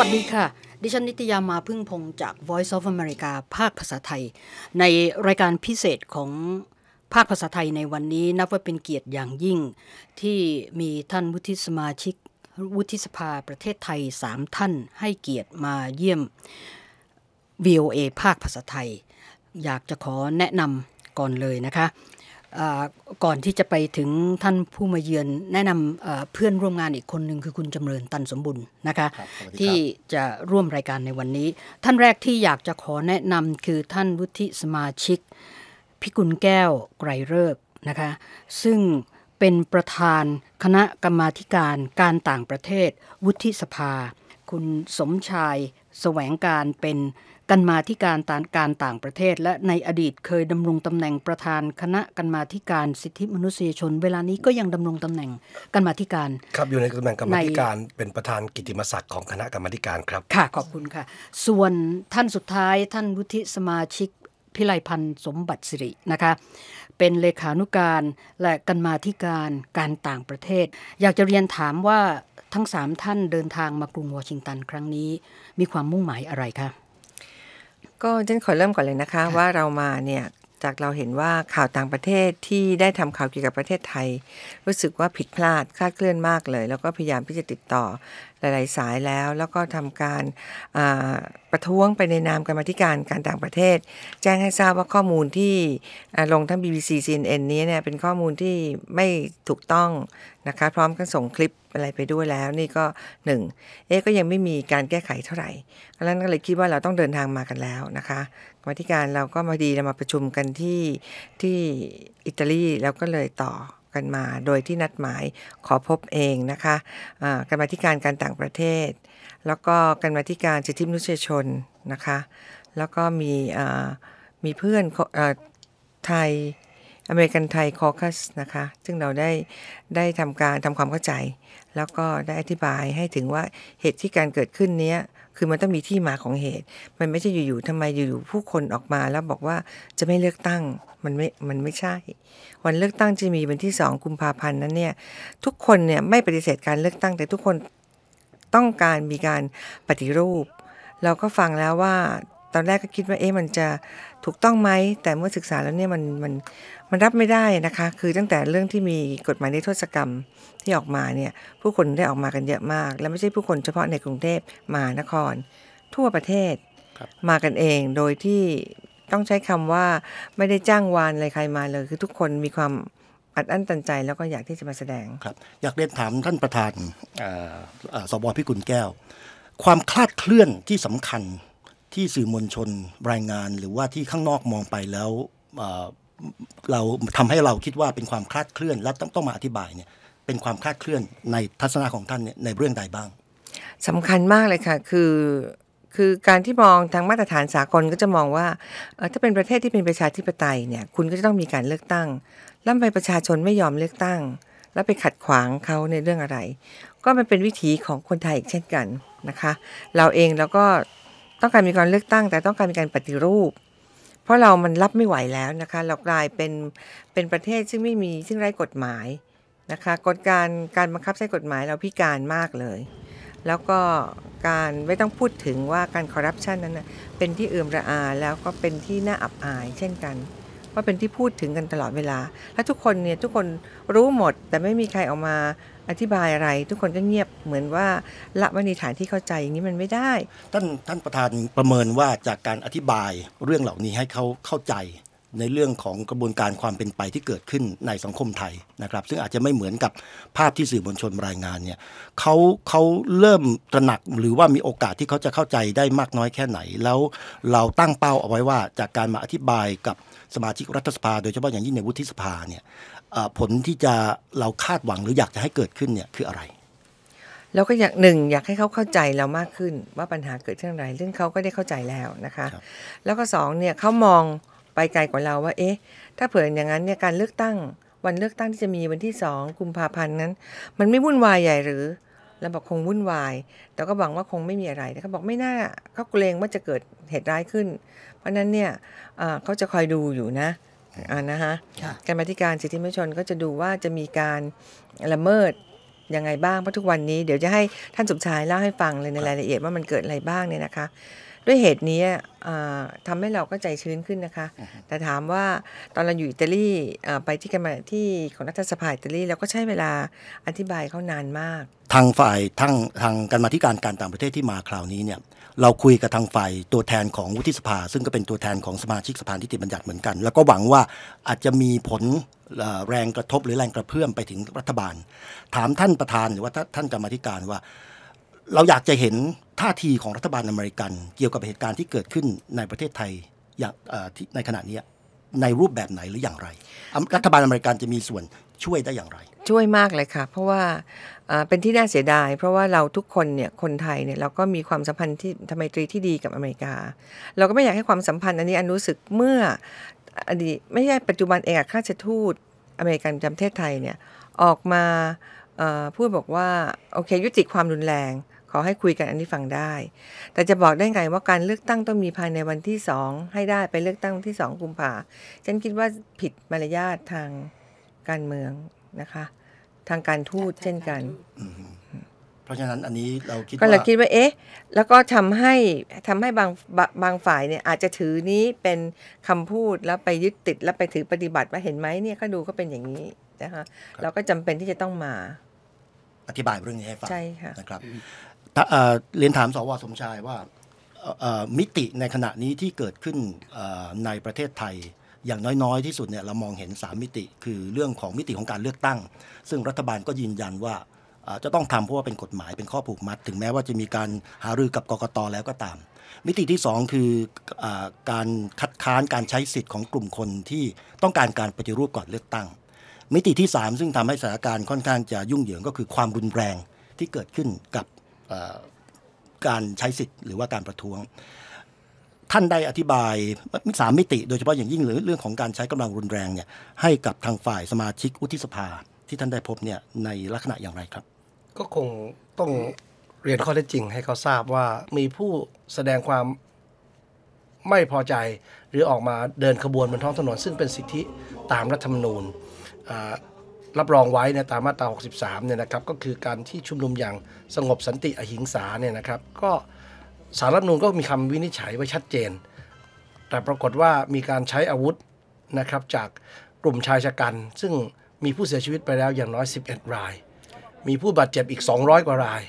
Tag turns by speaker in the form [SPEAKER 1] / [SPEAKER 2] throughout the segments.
[SPEAKER 1] วัสดีค่ะ ดิฉันนิตยามาพึ่งพงจาก Voice of America ภาคภาษาไทย ในรายการพิเศษของภาคภาษาไทยในวันนี้นับว่าเป็นเกียรติอย่างยิ่ง ที่มีท่านวุฒิสมาชิกวุฒิสภาประเทศไทย3ท่านให้เกียรติมาเยี่ยม VOA ภาคภาษาไทย อยากจะขอแนะนำก่อนเลยนะคะ ก่อนที่จะไปถึงท่านผู้มาเยือนแนะนำเอ่อเพื่อนร่วมงานอีกคนหนึ่งคือคุณจำเริญตันสมบุญนะคะ
[SPEAKER 2] ครับสวัสดีครับ
[SPEAKER 1] ที่จะร่วมรายการในวันนี้ ท่านแรกที่อยากจะขอแนะนำคือท่านวุฒิสมาชิก พิกุลแก้วไกรเลิกษ์นะคะซึ่งเป็นประธานคณะกรรมาธิการการต่างประเทศ วุฒิสภา คุณสมชาย แสวงการเป็น กรรมาธิการต่างการต่างประเทศ และในอดีตเคยดำรงตำแหน่งประธานคณะกรรมาธิการสิทธิมนุษยชน เวลานี้ก็ยังดำรงตำแหน่งกรรมาธิการ
[SPEAKER 2] ครับอยู่ในตำแหน่งกรรมาธิ
[SPEAKER 1] ใน
[SPEAKER 2] การเป็นประธานกิตติมศักดิ์ของคณะกรรมาธิการครับ
[SPEAKER 1] ค่ะขอบคุณค่ะ ส่วนท่านสุดท้ายท่านวุฒิสมาชิกพิไลพันธ์สมบัติสิรินะคะเป็นเลขานุการและกรรมาธิการการต่างประเทศ อยากจะเรียนถามว่าทั้งสามท่านเดินทางมากรุงวอชิงตันครั้งนี้ มีความมุ่งหมายอะไรคะ
[SPEAKER 3] ก็ฉันขอเริ่มก่อนเลยนะคะว่าเรามาเนี่ยจากเราเห็นว่าข่าวต่างประเทศที่ได้ทำข่าวเกี่ยวกับประเทศไทย รู้สึกว่าผิดพลาดคลาดเคลื่อนมากเลย แล้วก็พยายามที่จะติดต่อ หลาย ๆ สายแล้ว แล้วก็ทำการประท้วงไปในนามกรรมธิการการต่างประเทศ แจ้งให้ทราบว่าข้อมูลที่ลงทั้ง BBC CNN นี้เนี่ยเป็นข้อมูลที่ไม่ถูกต้องนะคะพร้อมกันส่งคลิปอะไรไปด้วยแล้วนี่ก็หนึ่งเอ๊ก็ยังไม่มีการแก้ไขเท่าไหร่ดังนั้นก็เลยคิดว่าเราต้องเดินทางมากันแล้วนะคะกรรมธิการเราก็มาดีเรามาประชุมกันที่ที่อิตาลีแล้วก็เลยต่อ กันมา โดยที่นัดหมายขอพบเองนะคะกรรมาธิการการต่างประเทศ แล้วก็กรรมาธิการสิทธิมนุษยชนนะคะ แล้วก็มีมีเพื่อนอไทยอเมริกันไทยคอคัสนะคะ ซึ่งเราได้ได้ทำการทำความเข้าใจ แล้วก็ได้อธิบายให้ถึงว่าเหตุที่การเกิดขึ้นเนี้ย คือมันต้องมีที่มาของเหตุ มันไม่ใช่อยู่ๆทำไมอยู่ๆผู้คนออกมาแล้วบอกว่าจะไม่เลือกตั้งมันไม่มันไม่ใช่ วันเลือกตั้งจะมีวันที่สองกุมภาพันธ์นั้นเนี่ยทุกคนเนี่ยไม่ปฏิเสธการเลือกตั้ง แต่ทุกคนต้องการมีการปฏิรูป เราก็ฟังแล้วว่าตอนแรกก็คิดว่าเอ๊ะมันจะถูกต้องไหมแต่เมื่อศึกษาแล้วเนี่ยมันมัน มันรับไม่ได้นะคะ คือตั้งแต่เรื่องที่มีกฎหมายในโทษกรรมที่ออกมาเนี่ย ผู้คนได้ออกมากันเยอะมาก และไม่ใช่ผู้คนเฉพาะในกรุงเทพมหานคร ทั่วประเทศ
[SPEAKER 2] ครับ
[SPEAKER 3] มากันเองโดยที่ต้องใช้คำว่าไม่ได้จ้างวานอะไรใครมาเลย คือทุกคนมีความอัดอั้นตันใจแล้วก็อยากที่จะมาแสดง
[SPEAKER 4] ครับ อยากเรียนถามท่านประธานเอ่อเอ่อสวพิกุลแก้ว ความคลาดเคลื่อนที่สำคัญที่สื่อมวลชนรายงาน หรือว่าที่ข้างนอกมองไปแล้ว เราทำให้เราคิดว่าเป็นความคลาดเคลื่อนและต้องต้องมาอธิบายเนี่ยเป็นความคลาดเคลื่อนในทัศนะของท่านเนี่ยในเรื่องใดบ้าง
[SPEAKER 3] สำคัญมากเลยค่ะ คือคือการที่มองทางมาตรฐานสากลก็จะมองว่าถ้าเป็นประเทศที่เป็นประชาธิปไตยเนี่ยคุณก็จะต้องมีการเลือกตั้งแล้วไมประชาชนไม่ยอมเลือกตั้ง แล้วไปขัดขวางเขาในเรื่องอะไร ก็มันเป็นวิถีของคนไทยอีกเช่นกันนะคะ เราเองเราก็ต้องการมีการเลือกตั้ง แต่ต้องการมีการปฏิรูป ราะเรามันรับไม่ไหวแล้วนะคะ เรากลายเป็นเป็นประเทศซึ่งไม่มีซึ่งไร้กฎหมายนะคะกฎการการบังคับใช้กฎหมายเราพิการมากเลย แล้วก็การไม่ต้องพูดถึงว่าการคอร์รัปชันนั้นนะเป็นที่เอื่อมระอาแล้วก็เป็นที่น่าอับอายเช่นกันว่าเป็นที่พูดถึงกันตลอดเวลา และทุกคนเนี่ยทุกคนรู้หมดแต่ไม่มีใครออกมา อธิบายอะไร ทุกคนก็เงียบเหมือนว่าละว้ในฐานที่เข้าใจอย่างนี้มันไม่ได้
[SPEAKER 4] ท่านท่านประธานประเมินว่าจากการอธิบายเรื่องเหล่านี้ให้เขาเข้าใจในเรื่องของกระบวนการความเป็นไปที่เกิดขึ้นในสังคมไทยนะครับ ซึ่งอาจจะไม่เหมือนกับภาพที่สื่อมวลชนรายงานเนี่ยเขาเขาเริ่มตระหนักหรือว่ามีโอกาสที่เขาจะเข้าใจได้มากน้อยแค่ไหน แล้วเราตั้งเป้าเอาไว้ว่าจากการมาอธิบายกับสมาชิกรัฐสภา โดยเฉพาะอย่างยิ่งในวุฒิสภาเนี่ย ผลที่จะเราคาดหวังหรืออยากจะให้เกิดขึ้นเนี่ยคืออะไร
[SPEAKER 3] แล้วก็อยากหนึ่งอยากให้เขาเข้าใจเรามากขึ้นว่าปัญหาเกิดขึ้นอะไรซึ่งเขาก็ได้เข้าใจแล้วนะคะ
[SPEAKER 4] ครับ
[SPEAKER 3] แล้วก็สองเนี่ยเขามองไปไกลกว่าเราว่า เอ๊ะ ถ้าเผื่ออย่างนั้นเนี่ยการเลือกตั้งวันเลือกตั้งที่จะมีวันที่สองกุมภาพันธ์นั้น มันไม่วุ่นวายใหญ่หรือเราบอกคงวุ่นวาย แต่ก็หวังว่าคงไม่มีอะไรแต่เขาบอกไม่น่าเขาเกรงว่าจะเกิดเหตุร้ายขึ้น เพราะฉะนั้นเนี่ยอ่าเขาจะคอยดูอยู่นะ อ่านะฮะ
[SPEAKER 1] ค่ะ
[SPEAKER 3] การมาธิการสิทธิมนุษยชนก็จะดูว่าจะมีการละเมิดยังไงบ้างเพราะทุกวันนี้เดี๋ยวจะให้ท่านสมชายเล่าให้ฟังเลยในรายละเอียดว่ามันเกิดอะไรบ้างเนี่ยนะคะ ด้วยเหตุนี้อ่าทำให้เราก็ใจชื้นขึ้นนะคะ แต่ถามว่าตอนเราอยู่อิตาลีอ่าไปที่กันมาที่ของรัฐสภาอิตาลีเราก็ใช้เวลาอธิบายเขานานมาก
[SPEAKER 4] ทางฝ่ายทางทางการมาธิการการต่างประเทศที่มาคราวนี้เนี่ย เราคุยกับทางฝ่ายตัวแทนของวุฒิสภา ซึ่งก็เป็นตัวแทนของสมาชิกสภานิติบัญญัติเหมือนกัน แล้วก็หวังว่าอาจจะมีผลแรงกระทบหรือแรงกระเพื่อมไปถึงรัฐบาล ถามท่านประธานหรือว่าท่านกรรมธิการว่า เราอยากจะเห็นท่าทีของรัฐบาลอเมริกัน เกี่ยวกับเหตุการณ์ที่เกิดขึ้นในประเทศไทยอย่างเอ่อที่ในขณะนี้ในรูปแบบไหนหรืออย่างไร รัฐบาลอเมริกันจะมีส่วนช่วยได้อย่างไร
[SPEAKER 3] ช่วยมากเลยค่ะ เพราะว่า เป็นที่น่าเสียดาย เพราะว่าเราทุกคนเนี่ยคนไทยเนี่ยเราก็มีความสัมพันธ์ที่ทำไมตรีที่ดีกับอเมริกา เราก็ไม่อยากให้ความสัมพันธ์อันนี้อันรู้สึกเมื่ออดีตไม่ใช่ปัจจุบันเอกอัครราชทูตอเมริกันประจำประเทศไทยเนี่ยออกมาพูดบอกว่าโอเคยุติความรุนแรง ขอให้คุยกันอันนี้ฟังได้ แต่จะบอกได้ไงว่าการเลือกตั้งต้องมีภายในวันที่สองให้ได้ไปเลือกตั้งที่สองกุมภาฉันคิดว่าผิดมารยาททางการเมืองนะคะ ทางการทูตเช่นกัน
[SPEAKER 4] เพราะฉะนั้นอันนี้เราคิด
[SPEAKER 3] ก็เลย
[SPEAKER 4] ว่า
[SPEAKER 3] คิดว่าเอ๊ะ แล้วก็ทำให้ทำให้บางบางบางฝ่ายเนี่ยอาจจะถือนี้เป็นคำพูดแล้วไปยึดติดแล้วไปถือปฏิบัติว่าเห็นไหมเนี่ยก็ดูก็เป็นอย่างนี้นะคะเราก็จำเป็นที่จะต้องมา
[SPEAKER 4] อธิบายเรื่องนี้ให้ฟัง
[SPEAKER 3] ใช่ค่ะ
[SPEAKER 4] นะครับถ้าเอ่อเรียนถามสวสมชายว่าเอ่อเอ่อมิติในขณะนี้ที่เกิดขึ้นเอ่อในประเทศไทย อย่างน้อยๆที่สุดเนี่ยเรามองเห็น 3 มิติ คือเรื่องของมิติของการเลือกตั้ง ซึ่งรัฐบาลก็ยืนยันว่าจะต้องทำเพราะว่าเป็นกฎหมายเป็นข้อผูกมัด ถึงแม้ว่าจะมีการหารือกับกกตแล้วก็ตาม มิติที่ 2 คืออการคัดค้านการใช้สิทธิ์ของกลุ่มคนที่ต้องการการปฏิรูปก่อนเลือกตั้ง มิติที่ 3 ซึ่งทำให้สถานการณ์ค่อนข้างจะยุ่งเหยิงก็คือความรุนแรงที่เกิดขึ้นกับการใช้สิทธิ์หรือว่าการประท้วง ท่านได้อธิบายสามมิติ โดยเฉพาะอย่างยิ่งหรือเรื่องของการใช้กำลังรุนแรงเนี่ยให้กับทางฝ่ายสมาชิกวุฒิสภาที่ท่านได้พบเนี่ยในลักษณะอย่างไรครับ
[SPEAKER 2] ก็คงต้องเรียนข้อเท็จจริงให้เขาทราบว่ามีผู้แสดงความไม่พอใจหรือออกมาเดินขบวนบนท้องถนน ซึ่งเป็นสิทธิตามรัฐธรรมนูญรับรองไว้ในตามมาตรา 63 เนี่ยนะครับ ก็คือการที่ชุมนุมอย่างสงบสันติอหิงสาเนี่ยนะครับ ก็ สารรัฐมนูญก็มีคำวินิจฉัยไว้ชัดเจน แต่ปรากฏว่ามีการใช้อาวุธนะครับจากกลุ่มชายชะกัน ซึ่งมีผู้เสียชีวิตไปแล้วอย่างน้อย 11 ราย มีผู้บาดเจ็บอีก 200 กว่าราย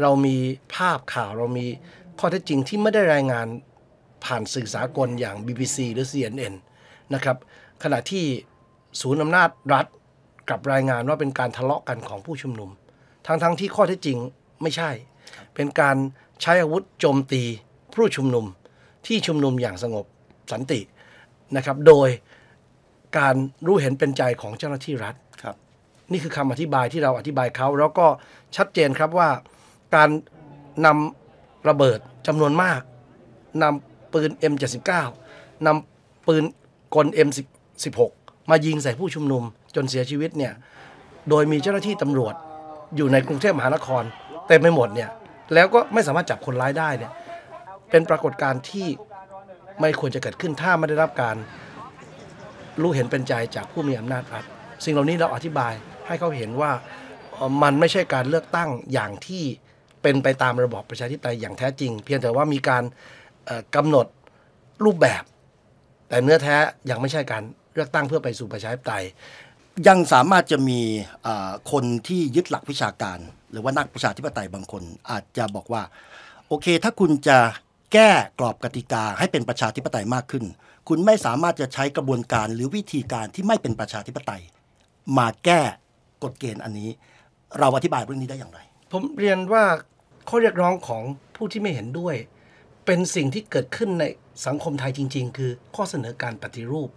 [SPEAKER 2] เรามีภาพข่าวเรามีข้อเท็จจริงที่ไม่ได้รายงานผ่านสื่อสากลอย่าง BBC หรือ CNN นะครับขณะที่ศูนย์อำนาจรัฐกลับรายงานว่าเป็นการทะเลาะกันของผู้ชุมนุม ทั้งๆทที่ข้อเท็จจริงไม่ใช่ เป็นการใช้อาวุธโจมตีผู้ชุมนุมที่ชุมนุมอย่างสงบสันตินะครับ โดยการรู้เห็นเป็นใจของเจ้าหน้าที่รัฐ
[SPEAKER 4] ครับ
[SPEAKER 2] นี่คือคำอธิบายที่เราอธิบายเขาแล้วก็ชัดเจนครับว่าการนำระเบิดจำนวนมากนำปืน M79 นำปืนกล M16 มายิงใส่ผู้ชุมนุมจนเสียชีวิตเนี่ย โดยมีเจ้าหน้าที่ตำรวจอยู่ในกรุงเทพมหานครเต็มไปหมดเนี่ย แล้วก็ไม่สามารถจับคนร้ายได้เนี่ยเป็นปรากฏการณ์ที่ไม่ควรจะเกิดขึ้นถ้าไม่ได้รับการรู้เห็นเป็นใจจากผู้มีอำนาจรัฐสิ่งเหล่านี้เราอธิบายให้เขาเห็นว่ามันไม่ใช่การเลือกตั้งอย่างที่เป็นไปตามระบอบประชาธิปไตยอย่างแท้จริง เพียงแต่ว่ามีการเอ่อกำหนดรูปแบบ แต่เนื้อแท้ยังไม่ใช่การเลือกตั้งเพื่อไปสู่ประชาธิปไตย
[SPEAKER 4] ยังสามารถจะมีคนที่ยึดหลักวิชาการ หรือว่านักประชาธิปไตยบางคน อาจจะบอกว่า โอเค ถ้าคุณจะแก้กรอบกติกาให้เป็นประชาธิปไตยมากขึ้น คุณไม่สามารถจะใช้กระบวนการหรือวิธีการที่ไม่เป็นประชาธิปไตย มาแก้กฎเกณฑ์อันนี้ เราอธิบายเรื่องนี้ได้อย่างไร
[SPEAKER 2] ผมเรียนว่าข้อเรียกร้องของผู้ที่ไม่เห็นด้วย เป็นสิ่งที่เกิดขึ้นในสังคมไทยจริง ๆ คือข้อเสนอการปฏิรูป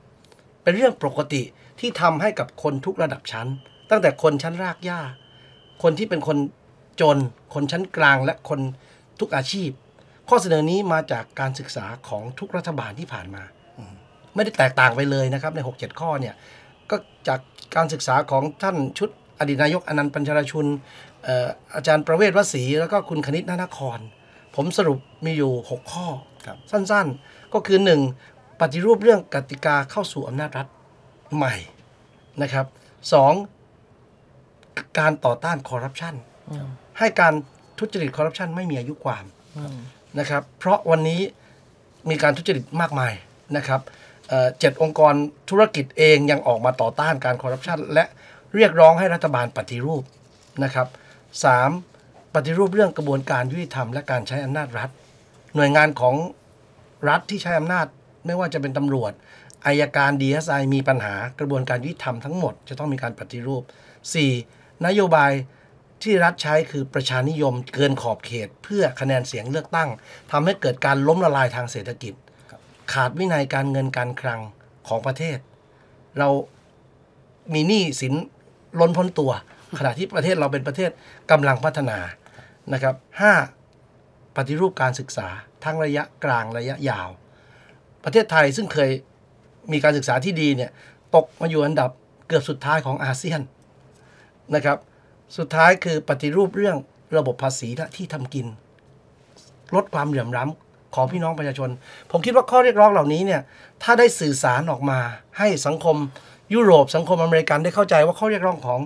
[SPEAKER 2] เป็นเรื่องปกติที่ทำให้กับคนทุกระดับชั้น ตั้งแต่คนชั้นรากหญ้า คนที่เป็นคนจน คนชั้นกลางและคนทุกอาชีพ ข้อเสนอนี้มาจากการศึกษาของทุกรัฐบาลที่ผ่านมา ไม่ได้แตกต่างไปเลยนะครับใน 6 7 ข้อเนี่ยก็จากการศึกษาของท่านชุดอดีตนายกอนันต์ปัญชรชุนเอ่ออาจารย์ประเวศวสีแล้วก็คุณคณิตนานคร ผมสรุปมีอยู่ 6 ข้อ
[SPEAKER 4] ครับ
[SPEAKER 2] สั้นๆ ก็คือ 1. ปฏิรูปเรื่องกติกาเข้าสู่อำนาจรัฐใหม่นะครับ 2. การต่อต้านคอร์รัปชันให้การทุจริตคอร์รัปชันไม่มีอายุความนะครับ เพราะวันนี้มีการทุจริตมากมายนะครับเอ่อเจ็ดองค์กรธุรกิจเองยังออกมาต่อต้านการคอร์รัปชันและเรียกร้องให้รัฐบาลปฏิรูปนะครับสามปฏิรูปเรื่องกระบวนการยุติธรรมและการใช้อำนาจรัฐ หน่วยงานของรัฐที่ใช้อำนาจ ไม่ว่าจะเป็นตำรวจอายการดีเอสไอมีปัญหากระบวนการยุติธรรมทั้งหมด จะต้องมีการปฏิรูป 4. นโยบายที่รัฐใช้คือประชานิยมเกินขอบเขต เพื่อคะแนนเสียงเลือกตั้งทำให้เกิดการล้มละลายทางเศรษฐกิจ ขาดวินัยการเงินการคลังของประเทศ เรามีหนี้สินล้นพ้นตัว ขณะที่ประเทศเราเป็นประเทศกำลังพัฒนานะครับห้าปฏิรูปการศึกษาทั้งระยะกลางระยะยาว ประเทศไทยซึ่งเคยมีการศึกษาที่ดีเนี่ยตกมาอยู่อันดับเกือบสุดท้ายของอาเซียน นะครับ สุดท้ายคือปฏิรูปเรื่องระบบภาษีและที่ทำกิน ลดความเหลื่อมล้ำของพี่น้องประชาชน ผมคิดว่าข้อเรียกร้องเหล่านี้เนี่ยถ้าได้สื่อสารออกมาให้สังคมยุโรปสังคมอเมริกันได้เข้าใจว่าข้อเรียกร้องของ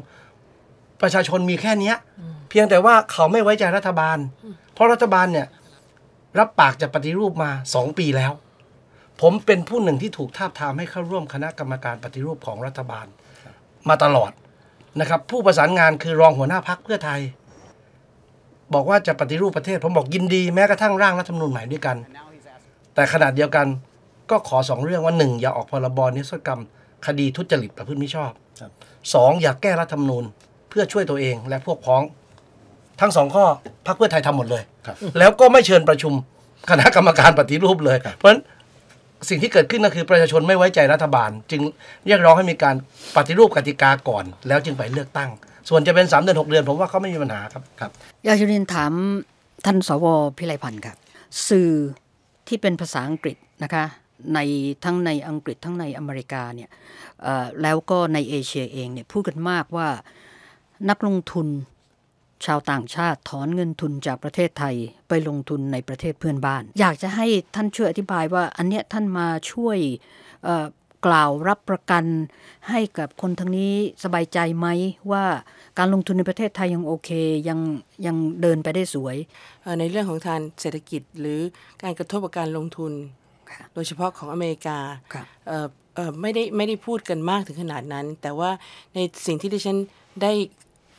[SPEAKER 2] ประชาชนมีแค่เนี้ยเพียงแต่ว่าเขาไม่ไว้ใจรัฐบาล เพราะรัฐบาลเนี่ยรับปากจะปฏิรูปมาสองปีแล้ว ผมเป็นผู้หนึ่งที่ถูกทาบทามให้เข้าร่วมคณะกรรมการปฏิรูปของรัฐบาล มาตลอด นะครับผู้ประสานงานคือรองหัวหน้าพักเพื่อไทย บอกว่าจะปฏิรูปประเทศ ผมบอกยินดีแม้กระทั่งร่างรัฐธรรมนูญใหม่ด้วยกัน แต่ขนาดเดียวกันก็ขอสองเรื่องว่าหนึ่งอย่าออกพรบนิรโทษกรรม คดีทุจริตประพฤติมิชอบ
[SPEAKER 4] ครับ
[SPEAKER 2] สองอย่าแก้รัฐธรรมนูญเพื่อช่วยตัวเองและพวกพ้อง ทั้งสองข้อพรรคเพื่อไทยทำหมดเลย
[SPEAKER 4] ครับ
[SPEAKER 2] แล้วก็ไม่เชิญประชุมคณะกรรมการปฏิรูปเลย เพราะฉะนั้น สิ่งที่เกิดขึ้นก็คือประชาชนไม่ไว้ใจรัฐบาล จึงเรียกร้องให้มีการปฏิรูปกติกาก่อน แล้วจึงไปเลือกตั้ง ส่วนจะเป็น 3 เดือน 6 เดือน ผมว่าเขาไม่มีปัญหาครับครับ
[SPEAKER 1] อยากจะเรียนถามท่านสวพิไลพันธ์ครับสื่อที่เป็นภาษาอังกฤษนะคะในทั้งในอังกฤษทั้งในอเมริกาเนี่ยแล้วก็ในเอเชียเองเนี่ยพูดกันมากว่านักลงทุน ชาวต่างชาติถอนเงินทุนจากประเทศไทยไปลงทุนในประเทศเพื่อนบ้าน อยากจะให้ท่านช่วยอธิบายว่า อันเนี้ยท่านมาช่วยเอ่อกล่าวรับประกันให้กับคนทางนี้สบายใจไหมว่าการลงทุนในประเทศไทยยังโอเคยังยังเดินไปได้สวย
[SPEAKER 5] เอ่อในเรื่องของทางเศรษฐกิจหรือการกระทบกับการลงทุน
[SPEAKER 1] ค่ะ
[SPEAKER 5] โดยเฉพาะของอเมริกา
[SPEAKER 1] ครับ
[SPEAKER 5] เอ่อเอ่อไม่ได้ไม่ได้พูดกันมากถึงขนาดนั้น แต่ว่าในสิ่งที่ดิฉันได้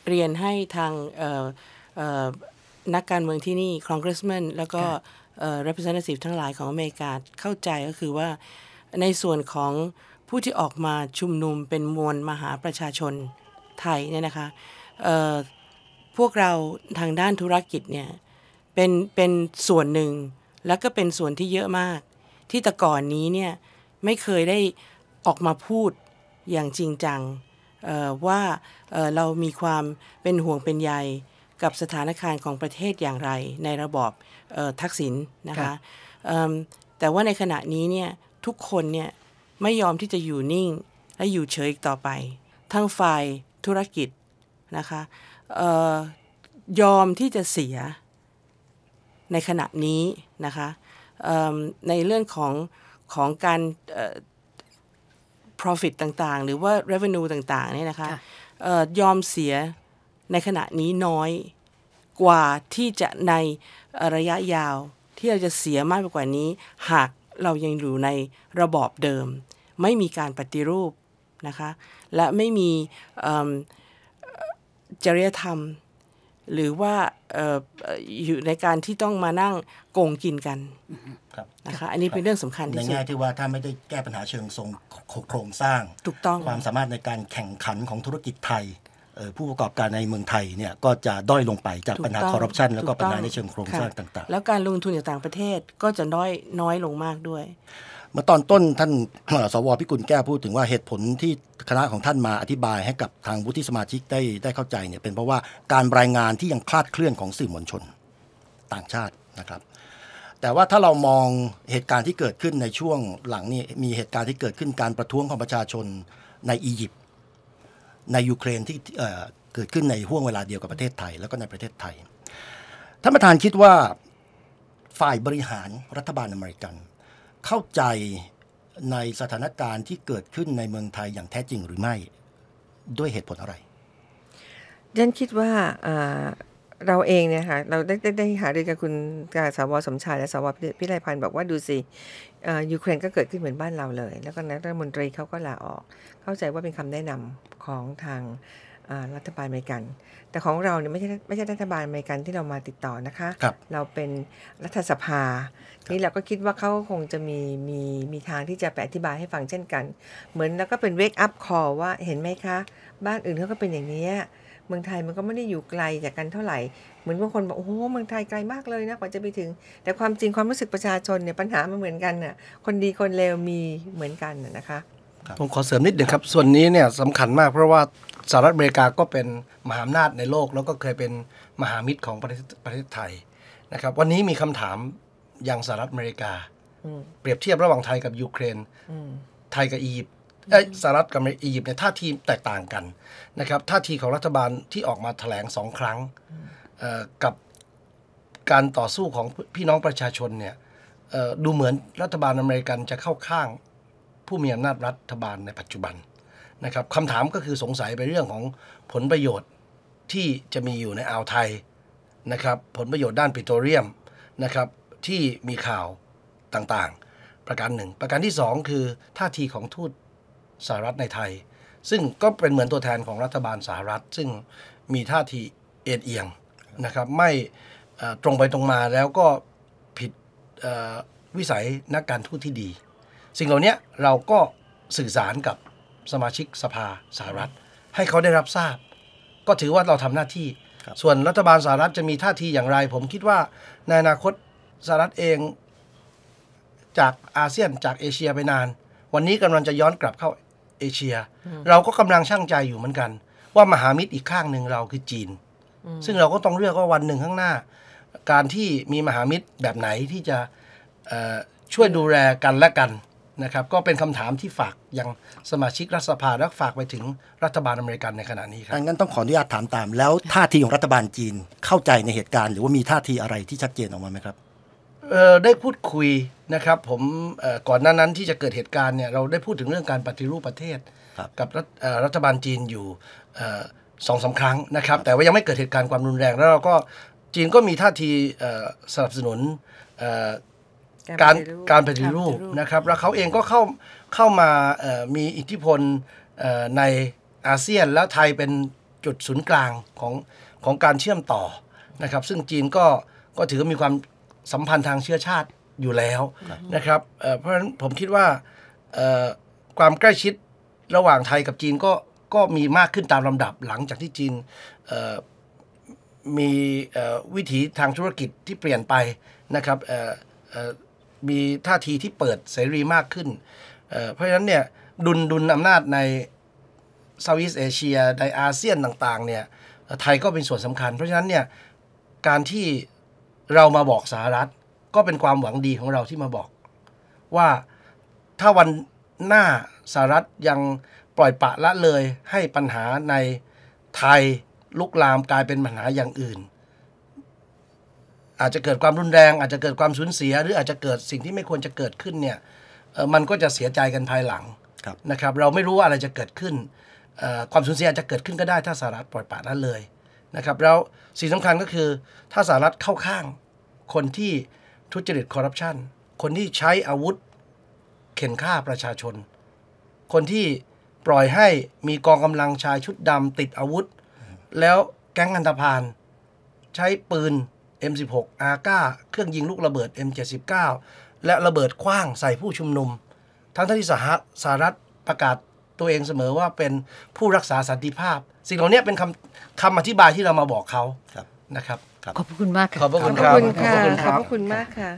[SPEAKER 5] เรียนให้ทางเอ่อเอ่อนักการเมืองที่นี่ congressman แล้วก็เอ่อ representative ทั้งหลายของอเมริกาเข้าใจก็คือว่าในส่วนของผู้ที่ออกมาชุมนุมเป็นมวลมหาประชาชนไทยเนี่ยนะคะเอ่อพวกเราทางด้านธุรกิจเนี่ยเป็นเป็นส่วนหนึ่งแล้วก็เป็นส่วนที่เยอะมาก ที่แต่ก่อนนี้เนี่ยไม่เคยได้ออกมาพูดอย่างจริงจังเอ่อ ว่าเอ่อเรามีความเป็นห่วงเป็นใยกับสถานการณ์ของประเทศอย่างไรในระบอบเอ่อทักษิณนะ
[SPEAKER 1] ครั
[SPEAKER 5] คะ
[SPEAKER 1] บ
[SPEAKER 5] เอิ่มแต่ว่าในขณะนี้เนี่ยทุกคนเนี่ยไม่ยอมที่จะอยู่นิ่งและอยู่เฉยอีกต่อไปทั้งฝ่ายธุรกิจนะคะเอ่อยอมที่จะเสียในขณะนี้นะคะเอิ่มในเรื่องของของการเอ่อ profit ต่างๆ หรือว่า revenue ต่างๆเนี่ยนะคะ
[SPEAKER 1] ค่ะ
[SPEAKER 5] เอ่อยอมเสียในขณะนี้น้อยกว่าที่จะในเอ่อระยะยาวที่เราจะเสียมากไปกว่านี้ หากเรายังอยู่ในระบอบเดิม ไม่มีการปฏิรูปนะคะ และไม่มีเอิ่มเอ่อจริยธรรม หรือว่าเอ่อเอ่ออยู่ในการที่ต้องมานั่งโกงกินกัน
[SPEAKER 4] ครับ
[SPEAKER 5] นะคะอันนี้เป็นเรื่องสำคัญ
[SPEAKER 4] ใน
[SPEAKER 5] ที่สุด
[SPEAKER 4] แง่ที่ว่าถ้าไม่ได้แก้ปัญหาเชิงทรงโครงสร้าง
[SPEAKER 5] ถูกต้อง
[SPEAKER 4] ความสามารถในการแข่งขันของธุรกิจไทยเอ่อผู้ประกอบการในเมืองไทยเนี่ยก็จะด้อยลงไปจากปัญหา
[SPEAKER 5] ถูกต้อง
[SPEAKER 4] คอร์รัปชันแล้วก็
[SPEAKER 5] ถูก
[SPEAKER 4] ปัญ
[SPEAKER 5] ต้อง
[SPEAKER 4] หาในเชิงโครงสร้าง
[SPEAKER 5] ค่ะ
[SPEAKER 4] ต่าง
[SPEAKER 5] แล้วการลงทุนจากต่างประเทศก็จะน้อยน้อยลงมากด้วย
[SPEAKER 4] ๆ เมื่อตอนต้นท่านสวพิกุลแก้พูดถึงว่าเหตุผลที่คณะของท่านมาอธิบายให้กับทางวุฒิสมาชิกได้ได้เข้าใจเนี่ยเป็นเพราะว่าการรายงานที่ยังคลาดเคลื่อนของสื่อมวลชนต่างชาตินะครับแต่ว่าถ้าเรามองเหตุการณ์ที่เกิดขึ้นในช่วงหลังนี่มีเหตุการณ์ที่เกิดขึ้นการประท้วงของประชาชนในอียิปต์ในยูเครนที่เอ่อเกิดขึ้นในห่วงเวลาเดียวกับประเทศไทย แล้วก็ในประเทศไทยท่านประธานคิดว่าฝ่ายบริหารรัฐบาลอเมริกัน เข้าใจในสถานการณ์ที่เกิดขึ้นในเมืองไทยอย่างแท้จริงหรือไม่ ด้วยเหตุผลอะไร
[SPEAKER 3] ฉันคิดว่าเราเองเนี่ยค่ะเราได้ได้ได้หารือกับคุณกับสวสมชายและสวพิไลพันธ์บอกว่าดูสิยูเครนก็เกิดขึ้นเหมือนบ้านเราเลย แล้วก็นายรัฐมนตรีเขาก็ลาออก เข้าใจว่าเป็นคำแนะนำของทาง รัฐบาลอเมริกัน แต่ของเราเนี่ยไม่ใช่ไม่ใช่รัฐบาลอเมริกันที่เรามาติดต่อนะคะ
[SPEAKER 2] ครับ
[SPEAKER 3] เราเป็นรัฐสภาทีนี้เราก็คิดว่าเขาคงจะมีมีมีทางที่จะไปอธิบายให้ฟังเช่นกัน เหมือนแล้วก็เป็น wake up call ว่าเห็นไหมคะ บ้านอื่นเขาก็เป็นอย่างนี้ยเมืองไทยมันก็ไม่ได้อยู่ไกลจากกันเท่าไหร่ เหมือนบางคนบอกโอ้โหเมืองไทยไกลมากเลยนะกว่าจะไปถึง แต่ความจริงความรู้สึกประชาชนเนี่ยปัญหามันเหมือนกันน่ะคนดีคนเลวมีเหมือนกันน่ะนะคะ
[SPEAKER 2] ผมขอเสริมนิดเดียวครับ ส่วนนี้เนี่ยสำคัญมากเพราะว่าสหรัฐอเมริกาก็เป็นมหาอำนาจในโลก แล้วก็เคยเป็นมหามิตรของประเทศประเทศไทยนะครับ วันนี้มีคำถามอย่างสหรัฐอเมริกา
[SPEAKER 3] อืม
[SPEAKER 2] เปรียบเทียบระหว่างไทยกับยูเครน
[SPEAKER 3] อืม
[SPEAKER 2] ไทยกับอียิปต์เอ้ยสหรัฐกับอียิปต์เนี่ยท่าทีแตกต่างกันนะครับท่าทีของรัฐบาลที่ออกมาแถลงสองครั้งเอ่อกับการต่อสู้ของพี่น้องประชาชนเนี่ยเอ่อดูเหมือนรัฐบาลอเมริกันจะเข้าข้าง ผู้มีอำนาจรัฐบาลในปัจจุบันนะครับคำถามก็คือสงสัยไปเรื่องของผลประโยชน์ที่จะมีอยู่ในอ่าวไทยนะครับ ผลประโยชน์ด้านปิโตรเลียมนะครับ ที่มีข่าวต่างๆ ประการหนึ่ง ประการที่สองคือท่าทีของทูตสหรัฐในไทย ซึ่งก็เป็นเหมือนตัวแทนของรัฐบาลสหรัฐ ซึ่งมีท่าทีเอ็นเอียงนะครับ ไม่ตรงไปตรงมาแล้วก็ผิดวิสัยนักการทูตที่ดี สิ่งเหล่านี้เราก็สื่อสารกับสมาชิกสภาสหรัฐ ให้เขาได้รับทราบ ก็ถือว่าเราทำหน้าที่
[SPEAKER 4] ครับ
[SPEAKER 2] ส่วนรัฐบาลสหรัฐจะมีท่าทีอย่างไร ผมคิดว่าในอนาคตสหรัฐเอง จากอาเซียนจากเอเชียไปนาน วันนี้กำลังจะย้อนกลับเข้าเอเชีย เราก็กำลังช่างใจอยู่เหมือนกัน ว่ามหามิตรอีกข้างหนึ่งเราคือจีน ซึ่งเราก็ต้องเลือกว่าวันหนึ่งข้างหน้า การที่มีมหามิตรแบบไหนที่จะเอ่อช่วยดูแลกันและกัน นะครับก็เป็นคำถามที่ฝากยังสมาชิกรัฐสภาและฝากไปถึงรัฐบาลอเมริกันในขณะนี้ครับ
[SPEAKER 4] งั้นต้องขออนุญาตถามตาม แล้วท่าทีของรัฐบาลจีนเข้าใจในเหตุการณ์ หรือว่ามีท่าทีอะไรที่ชัดเจนออกมาไหมครับ
[SPEAKER 2] เอ่อได้พูดคุยนะครับผมเอ่อก่อนหน้านั้นที่จะเกิดเหตุการณ์เนี่ยเราได้พูดถึงเรื่องการปฏิรูปประเทศ
[SPEAKER 4] ครับ
[SPEAKER 2] กับรัฐเอ่อรัฐบาลจีนอยู่เอ่อสองสามครั้งนะครับ แต่ว่ายังไม่เกิดเหตุการณ์ความรุนแรงแล้วเราก็จีนก็มีท่าทีเอ่อสนับสนุนเอ่อ การการปฏิรูปนะครับ แล้วเขาเองก็เข้าเข้ามาเอ่อมีอิทธิพลเอ่อในอาเซียนแล้วไทยเป็นจุดศูนย์กลางของของการเชื่อมต่อนะครับ ซึ่งจีนก็ก็ถือว่ามีความสัมพันธ์ทางเชื้อชาติอยู่แล้วนะครับเอ่อเพราะฉะนั้นผมคิดว่าเอ่อความใกล้ชิดระหว่างไทยกับจีนก็ก็มีมากขึ้นตามลำดับหลังจากที่จีนเอ่อมีเอ่อวิถีทางธุรกิจที่เปลี่ยนไปนะครับเอ่อเอ่อ มีท่าทีที่เปิดเสรีมากขึ้นเเพราะฉะนั้นเนี่ยดุลดุลอำนาจในเซาท์อีสเอเชียในอาเซียนต่างๆเนี่ยไทยก็เป็นส่วนสำคัญ เพราะฉะนั้นเนี่ยการที่เรามาบอกสหรัฐก็เป็นความหวังดีของเราที่มาบอก ว่าถ้าวันหน้าสหรัฐยังปล่อยปะละเลยให้ปัญหาในไทยลุกลามกลายเป็นปัญหาอย่างอื่น อาจจะเกิดความรุนแรง อาจจะเกิดความสูญเสีย หรืออาจจะเกิดสิ่งที่ไม่ควรจะเกิดขึ้นเนี่ยเอ่อมันก็จะเสียใจกันภายหลัง
[SPEAKER 4] ครับ
[SPEAKER 2] นะครับ เราไม่รู้ว่าอะไรจะเกิดขึ้นเอ่อความสูญเสียอาจจะเกิดขึ้นก็ได้ถ้าสหรัฐปล่อยปละละเลยนะครับแล้วสิ่งสำคัญก็คือถ้าสหรัฐเข้าข้าง คนที่ทุจริตคอร์รัปชันคนที่ใช้อาวุธเข็นฆ่าประชาชน คนที่ปล่อยให้มีกองกำลังชายชุดดำติดอาวุธ แล้วแก๊งอันธพาลใช้ปืน M16 AK เครื่องยิงลูกระเบิด M79 และระเบิดคว้างใส่ผู้ชุมนุม ทั้งที่สหรัฐสหรัฐประกาศตัวเองเสมอว่าเป็นผู้รักษาสันติภาพ สิ่งเหล่านี้เป็นคำคำอธิบายที่เรามาบอกเขา
[SPEAKER 4] ครับ
[SPEAKER 2] นะครับ
[SPEAKER 1] ขอบคุณมากค่ะ
[SPEAKER 2] ขอบพระ
[SPEAKER 3] ข
[SPEAKER 2] คุ
[SPEAKER 3] อบ
[SPEAKER 2] ณ
[SPEAKER 3] พ
[SPEAKER 2] ครั
[SPEAKER 3] ระ
[SPEAKER 2] บ
[SPEAKER 3] คุณค่ะ
[SPEAKER 2] ขอบคุณ
[SPEAKER 3] ข
[SPEAKER 2] ครั
[SPEAKER 3] อบบพระคุณมากค่ะ